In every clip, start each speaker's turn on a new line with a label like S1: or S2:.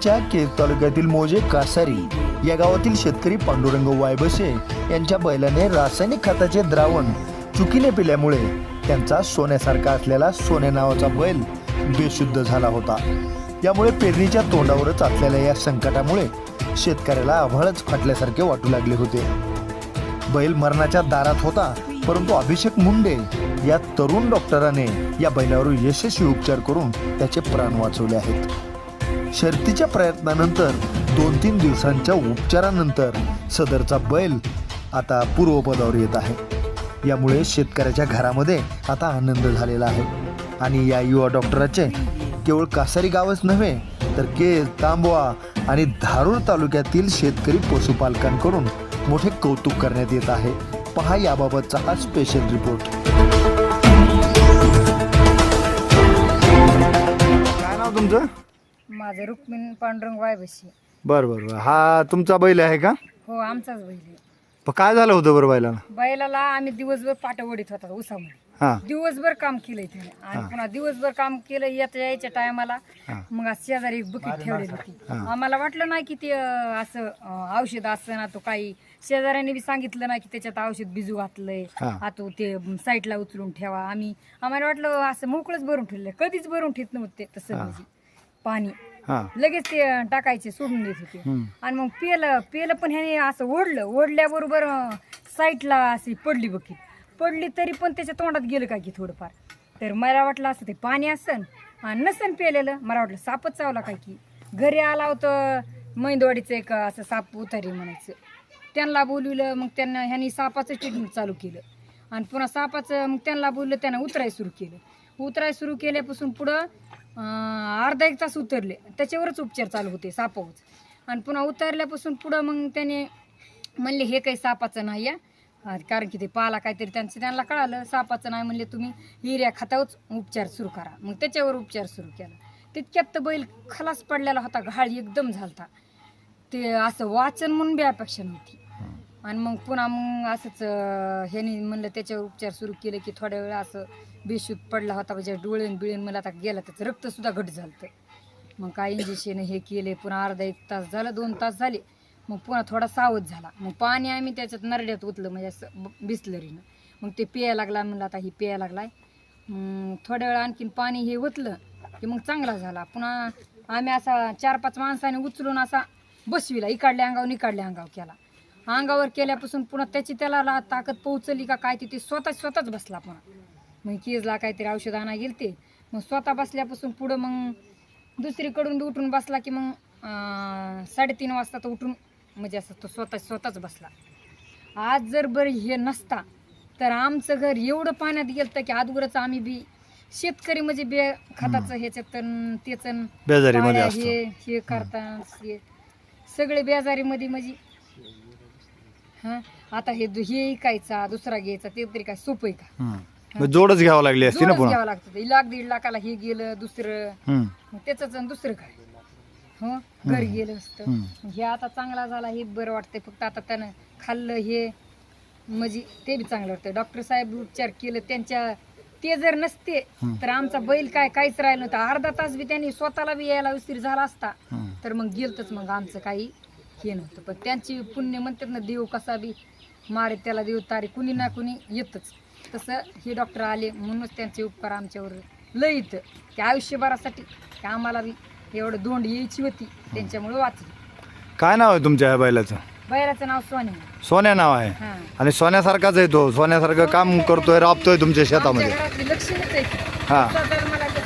S1: जिल्ह्याच्या केज तालुक्यातील मोजे कासारी या गावातील शेतकरी पांडुरंग वायबसे यांच्या बैलाने रासायनिक खताचे द्रावण चुकीने पिल्यामुळे त्यांचा सोन्यासारखा असलेला सोने नावाचा बैल बेशुद्ध झाला होता. यामुळे पेरणीच्या तोंडावरच असलेल्या या संकटामुळे शेतकऱ्याला आभाळच फाटल्यासारखे वाटू लागले होते. बैल मरणाच्या दारात होता परंतु अभिषेक मुंडे या तरुण डॉक्टराने या बैलावर यशस्वी उपचार करून त्याचे प्राण वाचवले आहेत. शर्तीच्या प्रयत्नानंतर दोन तीन दिवसांच्या उपचारानंतर सदरचा बैल आता पूर्वपदावर येत आहे. यामुळे शेतकऱ्याच्या घरामध्ये आता आनंद झालेला आहे. आणि या युवा डॉक्टराचे केवळ कासारी गावच नव्हे तर केज तांबवा आणि धारूर तालुक्यातील शेतकरी पशुपालकांकडून मोठे कौतुक करण्यात येत आहे. पहा याबाबतचा हा स्पेशल रिपोर्ट
S2: काय नाव तुमचं?
S3: माझं रुक्मिण पांडुरंग वायबशी
S2: बरं बरं बरं. हा तुमचा बैल आहे का?
S3: हो आमचाच बैल आहे.
S2: पण काय झालं होतं बरं बैलाला?
S3: बैलाला आम्ही दिवसभर पाठ ओढीत होता उसामध्ये
S2: हां.
S3: दिवसभर काम केलंय त्याने. आणि पुन्हा दिवसभर काम केलं येत्या यायच्या टायमाला
S2: हा.
S3: मग आज शेजारी एक बकेट ठेवलेली होती. आम्हाला वाटलं नाही की ते अं, असं अं, औषध असं ना तो काही. शेजाऱ्यांनी बी सांगितलं नाही की त्याच्यात औषध बिजू घातलंय.
S2: हा.
S3: आता ते साईडला उचलून ठेवा. आम्ही आम्हाला वाटलं असं मोकळंच भरून ठेवलंय. कधीच भरून ठेवत नव्हते तसं म्हणजे. पाणी.
S2: हां.
S3: लगेच ते टाकायचे सोडून देत होते
S2: हम्म.
S3: आणि मग पेलं पेलं पण ह्याने असं ओढलं. ओढल्याबरोबर अं, साईडला अशी पडली बघी पडली तरी पण त्याच्या तोंडात गेलं काय की थोडंफार. तर मला वाटलं असं ते पाणी असन आणि नसन पेलेलं. मला वाटलं सापच चावला काय की. घरी आला होतं मैंदवाडीचं एक असं साप उतारी म्हणायचं. त्यांना बोलवलं मग त्यांना ह्यांनी सापाचं ट्रीटमेंट चालू केलं. आणि पुन्हा सापाचं मग त्यांना बोललं त्यांना उतराय सुरू केलं. उतराय सुरू केल्यापासून पुढं अर्धा एक तास उतरले. त्याच्यावरच उपचार चालू होते सापावरच. आणि पुन्हा उतरल्यापासून पुढं मग त्याने म्हणले हे काही सापाचं नाही आहे. कारण की ते पाला काहीतरी त्यांचं त्यांना कळालं सापाचं नाही म्हणले तुम्ही हिऱ्या खातावरच उपचार सुरू करा. मग त्याच्यावर उपचार सुरू केला. तितक्यात तर बैल खलास पडलेला होता घाळ एकदम झालता. ते असं वाचन म्हणून बी अपेक्षा नव्हती. आणि मग पुन्हा मग असंच ह्यानी म्हणलं त्याच्यावर उपचार सुरू केले की थोड्या वेळा असं बेशुद्ध पडला होता म्हणजे डोळेन बिळेन मला आता गेला त्याचं रक्तसुद्धा घट झालं मग काय इंजेक्शन हे केले पुन्हा अर्धा एक तास झालं दोन तास झाले. मग पुन्हा थोडा सावध झाला. मग पाणी आम्ही त्याच्यात नरड्यात ओतलं म्हणजे असं ब- बिसलरीनं. मग ते पियायला लागला म्हणलं आता हे पियायला लागलाय. मग थोड्या वेळा आणखीन पाणी हे ओतलं की मग चांगला झाला. पुन्हा आम्ही असा चार पाच माणसाने उचलून असा बसविला इकडल्या अंगावर इकडल्या अंगावर केला. अंगावर केल्यापासून पुन्हा त्याची त्याला ला- ताकद पोहोचली का काय ती ते स्वतः स्वतःच बसला पुन्हा. मग केजला काहीतरी औषध आणा गेल ते मग स्वतः बसल्यापासून पुढं मग दुसरीकडून उठून बसला की मग साडेतीन वाजता तो उठून म्हणजे असं तो स्वतः स्वतःच बसला. आज जर बरं हे नसता तर आमचं घर एवढं पाण्यात गेलं की अगोदरच आम्ही बी शेतकरी म्हणजे बे खताचं ह्याच्यात
S2: असतो.
S3: हे हे करता सगळे बेजारीमध्ये म्हणजे हा? आता हे दु- हे ऐकायचा दुसरा घ्यायचा ते तरी काय सोपं आहे का?
S2: हम्म. मग जोडच घ्यावं लागली असती ना
S3: जोडच
S2: पुन्हा?
S3: घ्यावं लागतं. ते लाख दीड लाखाला हे गेलं दुसरं.
S2: हम्म.
S3: मग त्याच दुसरं काय? हो? घर गेलं असतं.
S2: हम्म.
S3: हे आता चांगला झाला हे बरं वाटतंय. फक्त आता त्यानं खाल्लं हे म्हणजे ते बी चांगलं वाटतं डॉक्टर साहेब उपचार केलं त्यांच्या ते जर नसते तर आमचा बैल काय काहीच राहिलं नव्हतं. अर्धा तास बी त्यांनी स्वतःला बी यायला उशीर झाला असता.
S2: हम्म.
S3: तर मग गेलतच मग आमचं काही. हे नव्हतं. पण त्यांची पुण्य म्हणतात ना देव कसा बी मारे त्याला देव तारे कुणी ना कुणी येतच. तसं हे डॉक्टर आले म्हणूनच त्यांचे उपकार आमच्यावर लय येतं. की आयुष्यभरासाठी की आम्हाला बी एवढं दोंड यायची होती. त्यांच्यामुळे वाचली.
S2: काय नाव आहे तुमच्या ह्या बैलाचं?
S3: बैलाचं नाव सोने
S2: सोन्या नाव आहे.
S3: हां.
S2: आणि सोन्यासारखाच आहे तो. सोन्यासारखं काम करतोय राबतोय तुमच्या शेतामध्ये.
S3: आमच्या घरातली लक्ष्मीच आहे ती.
S2: हा.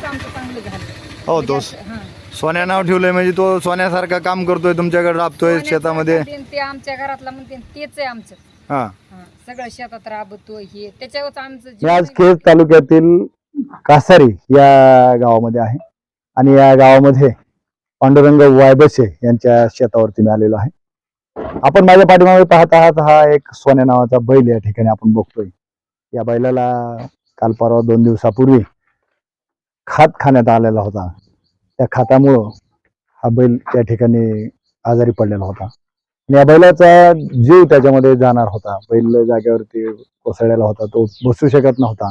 S3: आमचं चांगलं झालं.
S2: हो तो
S3: हां.
S2: सोन्या नाव ठेवलंय म्हणजे तो सोन्यासारखं काम करतोय तुमच्याकडे राबतोय शेतामध्ये?
S3: ते आमच्या घरातला म्हणते तेच आहे आमचं.
S2: हा.
S3: हां सगळं शेतात राबतो हे त्याच्यावरच आमचं
S4: मी
S3: जीवन
S4: आज केज तालुक्यातील कासारी या गावामध्ये आहे. आणि या गावामध्ये पांडुरंग वायबसे यांच्या शेतावरती मी आलेलो आहे. आपण माझ्या पाठीमागे पाहत आहात हा एक सोन्या नावाचा बैल या ठिकाणी आपण बघतोय. या बैलाला काल परवा दोन दिवसापूर्वी खात खाण्यात आलेला होता. त्या खातामुळं हा बैल त्या ठिकाणी आजारी पडलेला होता. आणि या बैलाचा जीव त्याच्यामध्ये जाणार होता. बैल जागेवरती कोसळलेला होता. तो बसू शकत नव्हता.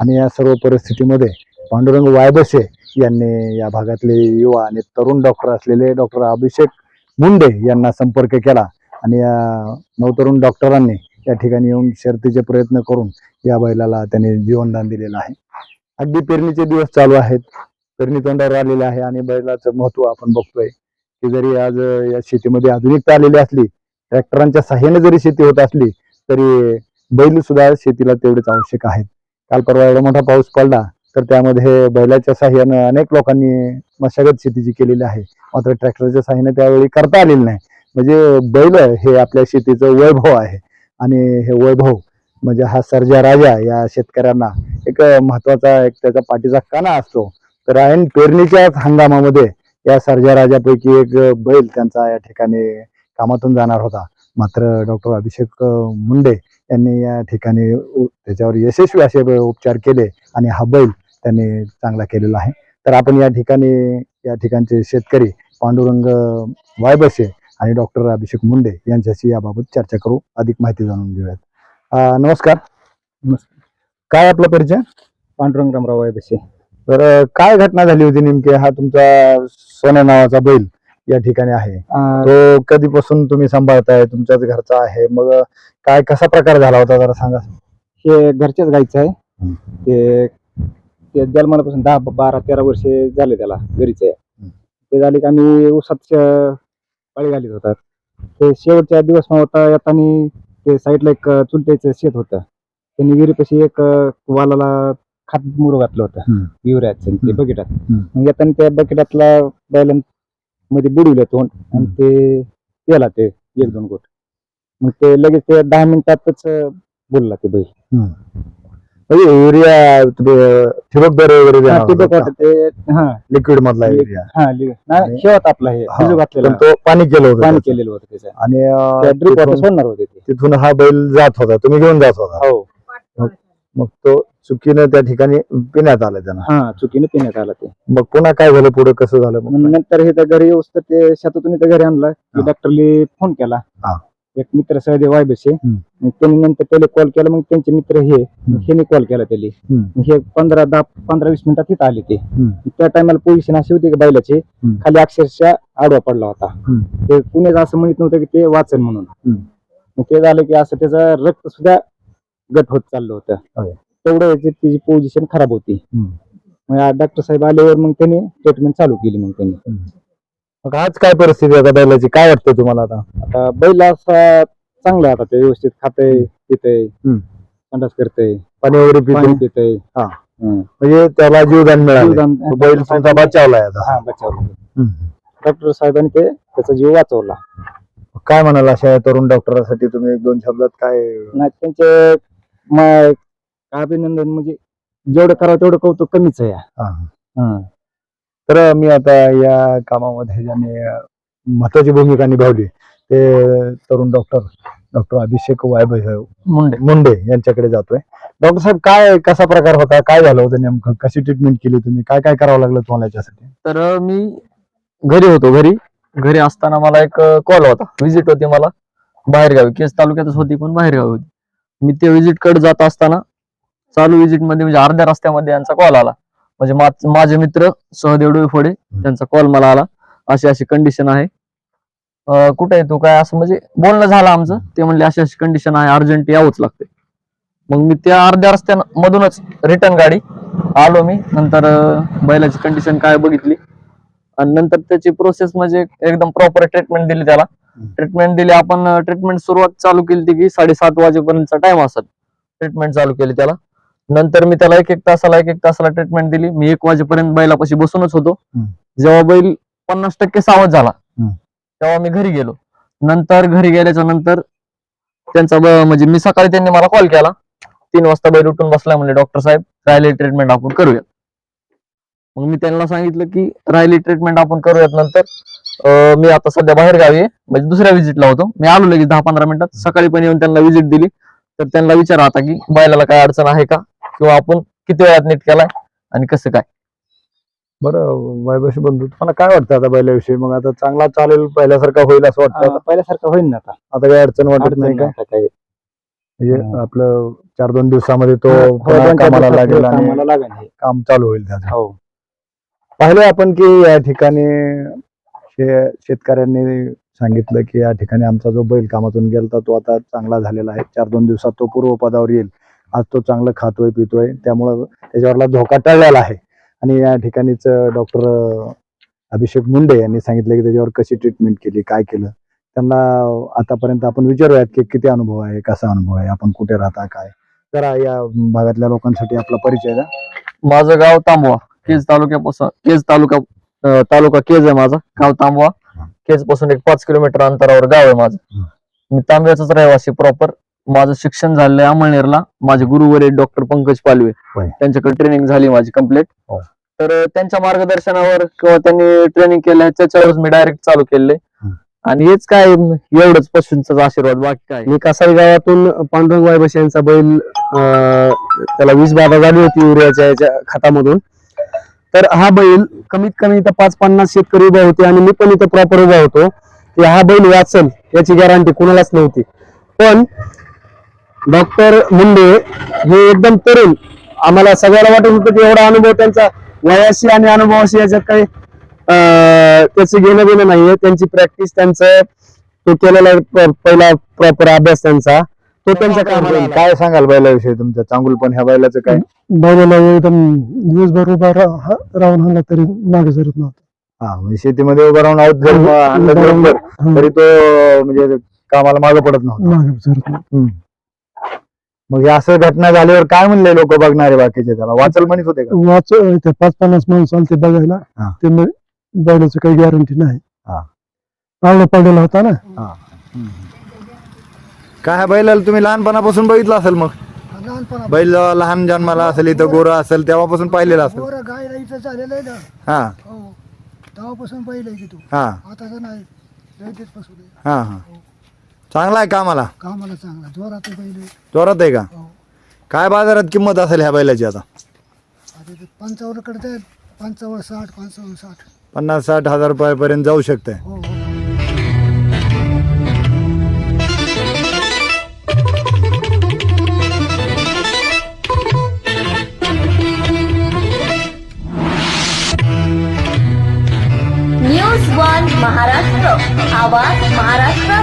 S4: आणि या सर्व परिस्थितीमध्ये पांडुरंग वायबसे यांनी या भागातले युवा आणि तरुण डॉक्टर असलेले डॉक्टर अभिषेक मुंडे यांना संपर्क केला आणि या नवतरुण डॉक्टरांनी या ठिकाणी येऊन शर्तीचे प्रयत्न करून या बैलाला त्यांनी जीवनदान दिलेलं आहे. अगदी पेरणीचे दिवस चालू आहेत. पेरणी तोंडावर आलेलं आहे आणि बैलाचं महत्त्व आपण बघतोय की जरी आज या शेतीमध्ये आधुनिकता आलेली असली ट्रॅक्टरांच्या सहाय्याने जरी शेती होत असली तरी बैल सुद्धा शेतीला तेवढेच आवश्यक आहेत. काल परवा एवढा मोठा पाऊस पडला तर त्यामध्ये बैलाच्या साह्यानं अनेक लोकांनी मशागत शेतीची केलेली आहे. मात्र ट्रॅक्टरच्या साह्याने त्यावेळी करता आलेली नाही. म्हणजे बैल हे आपल्या शेतीचं वैभव आहे. आणि हे वैभव म्हणजे हा सर्जा राजा या शेतकऱ्यांना एक महत्त्वाचा एक त्याचा पाठीचा कणा असतो. तर ऐन पेरणीच्या हंगामामध्ये या सर्जा राजापैकी एक बैल त्यांचा या ठिकाणी कामातून जाणार होता. मात्र डॉक्टर अभिषेक मुंडे यांनी या ठिकाणी त्याच्यावर यशस्वी असे उपचार केले आणि हा बैल त्यांनी चांगला केलेला आहे. तर आपण या ठिकाणी या ठिकाणचे शेतकरी पांडुरंग वायबसे आणि डॉक्टर अभिषेक मुंडे यांच्याशी याबाबत चर्चा करू. अधिक माहिती जाणून घेऊयात. नमस्कार. नमस्कार. काय आपला परिचय?
S5: पांडुरंग रामराव वायबसे.
S4: तर काय घटना झाली होती नेमकी? हा तुमचा सोन्या नावाचा बैल या ठिकाणी आहे. तो कधीपासून तुम्ही सांभाळताय? तुमच्याच घरचा आहे. मग काय कसा प्रकार झाला होता? जरा सांगा.
S5: हे घरच्याच गायचं आहे. ते ते दहा बारा तेरा वर्षे झाले त्याला घरीच. आहे. ते झाले की आम्ही ऊसात पाळी घालीत होतात ते शेवटच्या दिवस होता येताना ते साईडला एक चुलत्याचं शेत होतं. त्यांनी विहिरीपाशी एक वालाला खात मुरू घातलं होतं.
S4: हम्म.
S5: युरियाचं ते. बकेटात.
S4: हम्म.
S5: मग येताना त्या बकेटातला बैलां मध्ये बुडवलं तोंड आणि ते पेला ते एक दोन गोट. मग ते लगेच ते दहा मिनिटातच बोलला ते बैल.
S4: म्हणजे युरिया तुम्ही, अं, ठिबकद्वारे वगैरे
S5: हा,
S4: देणार
S5: ते हा.
S4: लिक्विड मधला युरिया.
S5: हा आपला हे
S4: हा,
S5: घातलेला.
S4: पण तो पाणी केलं होतं
S5: पाणी
S4: त्याचं.
S5: केलेलं होतं त्याचं.
S4: आणि
S5: ड्रिप वॉटर सोडणार होते ते.
S4: तिथून हा बैल जात होता. तुम्ही घेऊन जात होता.
S5: हो.
S4: मग तो चुकीनं त्या ठिकाणी पिण्यात आला त्यांना
S5: हा चुकीने पिण्यात आला ते
S4: मग पुन्हा काय झालं पुढे कसं झालं मग
S5: मग नंतर हे तर घरी येऊस तर ते शेतातून इथं घरी आणलं की
S4: हा.
S5: डॉक्टरने फोन केला
S4: हा.
S5: एक मित्र सहदेव वायबसे
S4: हम्म.
S5: मग त्यांनी नंतर त्याला कॉल केला मग त्यांचे मित्र हे मग ह्याने कॉल केला त्याला
S4: हम्म.
S5: मग हे पंधरा दहा पंधरा वीस मिनिटात तिथं आले ते
S4: हम्म.
S5: त्या टायमाला पोझिशन अशी होती की बैलाची
S4: हम्म.
S5: खाली अक्षरशः आडवा पडला होता
S4: हम्म.
S5: ते पुण्याचं असं म्हणत नव्हतं की ते वाचन म्हणून
S4: हम्म.
S5: मग ते झालं की असं त्याचं रक्त सुद्धा गट होत चाललं होतं. तेवढं याची त्याची पोझिशन खराब होती. मग डॉक्टर साहेब आल्यावर मग त्यांनी ट्रीटमेंट चालू केली मग त्यांनी.
S4: मग आज काय परिस्थिती आहे आता बैलाची? काय वाटतं तुम्हाला आता?
S5: आता बैल असा चांगला आहे आता ते व्यवस्थित खातंय पितंय. संडास करतंय.
S4: पाणी वगैरे
S5: पाणी
S4: पितो हा. म्हणजे त्याला जीवदान मिळालं बैल तुमचा बचावलाय आता.
S5: हा बचावला. डॉक्टर साहेबांनी ते त्याचा जीव वाचवला.
S4: काय म्हणाल अशा तरुण डॉक्टरांसाठी तुम्ही एक दोन शब्दात काय
S5: नाही त्यांचे म- अभिनंदन म्हणजे जेवढं करावं तेवढं कौतुक कमीच आहे
S4: हा.
S5: हा.
S4: तर मी आता या कामामध्ये ज्यांनी अं, महत्वाची भूमिका निभावली ते तरुण डॉक्टर डॉक्टर अभिषेक वायब
S5: मुंडे.
S4: मुंडे यांच्याकडे जातोय. डॉक्टर साहेब काय कसा प्रकार होता? काय झालं होतं नेमकं? कशी ट्रीटमेंट केली तुम्ही? काय काय करावं लागलं तुम्हाला याच्यासाठी?
S6: तर मी घरी होतो घरी. घरी असताना मला एक कॉल होता. व्हिजिट होती मला. बाहेरगावी केस तालुक्यातच होती पण बाहेरगावी होती. मी ते व्हिजिटकडे जात असताना चालू विजिटमध्ये म्हणजे अर्ध्या रस्त्यामध्ये यांचा कॉल आला. म्हणजे माझे मित्र सहदेव डोईफोडे त्यांचा कॉल मला आला. अशी अशी कंडिशन आहे. कुठे आहे तू काय? असं म्हणजे बोलणं झालं आमचं. ते म्हणले अशी अशी कंडिशन आहे अर्जंट यावंच लागते मग मी त्या अर्ध्या रस्त्या मधूनच रिटर्न गाडी आलो मी. नंतर बैलाची कंडिशन काय बघितली. आणि नंतर त्याची प्रोसेस म्हणजे एकदम प्रॉपर ट्रीटमेंट दिली त्याला. ट्रीटमेंट दिली आपण ट्रीटमेंट सुरुवात चालू केली ती की साडेसात वाजेपर्यंतचा टाइम असत ट्रीटमेंट चालू केली त्याला. नंतर मी त्याला एक एक तासाला एक एक तासाला ट्रीटमेंट दिली. मी एक वाजेपर्यंत बैलापाशी बसूनच होतो. जेव्हा बैल पन्नास टक्के सावध झाला. तेव्हा मी घरी गेलो. नंतर घरी गेल्याच्यानंतर त्यांचा म्हणजे मी सकाळी त्यांनी मला कॉल केला. तीन वाजता बैल उठून बसला म्हणजे डॉक्टर साहेब राहिले ट्रीटमेंट आपण करूया मग मी त्यांना सांगितलं की राहिली ट्रीटमेंट आपण करूयात नंतर. मी आता सध्या बाहेर गावी आहे. म्हणजे दुसऱ्या व्हिजिटला होतो. मी आलो लगेच दहा पंधरा मिनिटात. सकाळी पण येऊन त्यांना व्हिजिट दिली. तर त्यांना विचारा आता की बैलाला काय अडचण आहे का? किंवा आपण किती वेळात नीट केलाय आणि कसं काय?
S4: बरं वायबाशी बंधू तुम्हाला काय वाटतं आता बैलाविषयी? मग आता चांगला चालेल पहिल्यासारखा होईल असं वाटतं
S5: आता? पहिल्यासारखं होईल ना आता.
S4: आता काही अडचण वाटत नाही का? म्हणजे आपलं चार दोन दिवसामध्ये तो
S7: हो,
S4: कामाला लागेल आणि. काम चालू होईल त्याचं.
S7: हो.
S4: पाहिलं आपण की या ठिकाणी शे- शेतकऱ्यांनी सांगितलं की या ठिकाणी आमचा जो बैल कामातून गेलता तो आता चांगला झालेला आहे. चार दोन दिवसात तो पूर्वपदावर येईल. आज तो चांगलं खातोय पितोय. त्यामुळं त्याच्यावरला धोका टळलेला आहे. आणि या ठिकाणीच डॉक्टर अभिषेक मुंडे यांनी सांगितलं की त्याच्यावर कशी ट्रीटमेंट केली काय केलं? त्यांना आतापर्यंत आपण विचारूयात की किती अनुभव आहे कसा अनुभव आहे आपण कुठे राहता काय? जरा या भागातल्या लोकांसाठी आपला परिचय द्या.
S6: माझं गाव तांबवा केज तालुक्यापासून केज तालुका तालुका केज आहे माझा. गाव तांबवा. केजपासून एक पाच किलोमीटर अंतरावर गाव आहे माझं. मी तांब्याचाच रहिवासी प्रॉपर माझं शिक्षण झालेलं आहे अमळनेरला. माझे गुरुवर डॉक्टर पंकज पालवे.
S4: होय.
S6: त्यांच्याकडे ट्रेनिंग झाली माझी कंप्लीट
S4: हो.
S6: तर त्यांच्या मार्गदर्शनावर किंवा त्यांनी ट्रेनिंग केलं त्याच्यावरच मी डायरेक्ट चालू केले. आणि हेच काय एवढंच पशूंचा आशीर्वाद. बाकी काय?
S7: मी कासारी गावातून पांडुरंग वायबस यांचा बैल अं, त्याला वीज बाधा झाली होती युरियाच्या याच्या खतामधून. तर हा बैल कमीत कमी इथं पाच पन्नास शेतकरी उभे होते आणि मी पण इथं प्रॉपर उभा होतो. की हा बैल वाचल याची गॅरंटी कुणालाच नव्हती. पण डॉक्टर मुंडे हे एकदम तरुण. आम्हाला सगळ्याला वाटत होतं की एवढा अनुभव त्यांचा वयाशी आणि अनुभवाशी याच्यात काही त्याचं घेणं देणं नाहीये. त्यांची प्रॅक्टिस त्यांचं तो केलेला पहिला प्रॉपर अभ्यास त्यांचा. तो त्यांच्या कामाला आला.
S4: काय सांगाल बैलाविषयी तुमचं? चांगुलपण ह्या बैलाचं काय?
S7: बैलाला एकदम दिवसभर उभा रा- हा- राहून आणला तरी मागे सरत नव्हता.
S4: हा म्हणजे शेतीमध्ये उभं राहून आऊत जर आणलं बरोबर तरी तो म्हणजे कामाला मागे पडत नव्हता.
S7: मागे सरत नव्हता.
S4: हम्म. मग हे असं घटना झाल्यावर काय म्हणले लोक बघणारे बाकीचे त्याला? वाचल म्हणत होते का?
S7: वाच ते पाच पन्नास माणूस आले ते बघायला.
S4: हा.
S7: ते मग बैलाचं काही गॅरंटी नाही.
S4: हा.
S7: आवडा पडलेला होता ना?
S8: काय ह्या बैलाला तुम्ही लहानपणापासून बघितलं असेल मग?
S2: लहानपणा
S8: बैल लहान जन्माला असेल इथं गोरं असेल तेव्हापासून पाहिलेलं असेल.
S2: पोरं गायला इथं झालेलं आहे ना.
S8: हा.
S2: हो. तेव्हापासून पहिलं आहे की तू.
S8: हा.
S2: आताचं नाही. लयतेच पासून आहे.
S8: हा हा. चांगला आहे कामाला?
S2: कामाला चांगला. जोरात आहे पहिले.
S8: जोरात आहे का?
S2: हो.
S8: काय बाजारात किंमत असेल ह्या बैलाची आता?
S2: आता ते पंचावन्नकडे पंचावन्न साठ पंचावन्न साठ.
S8: पन्नास साठ हजार रुपयापर्यंत जाऊ शकते
S2: हो हो. আওয়াজ মহারাষ্ট্র। আওয়াজ মহারাষ্ট্র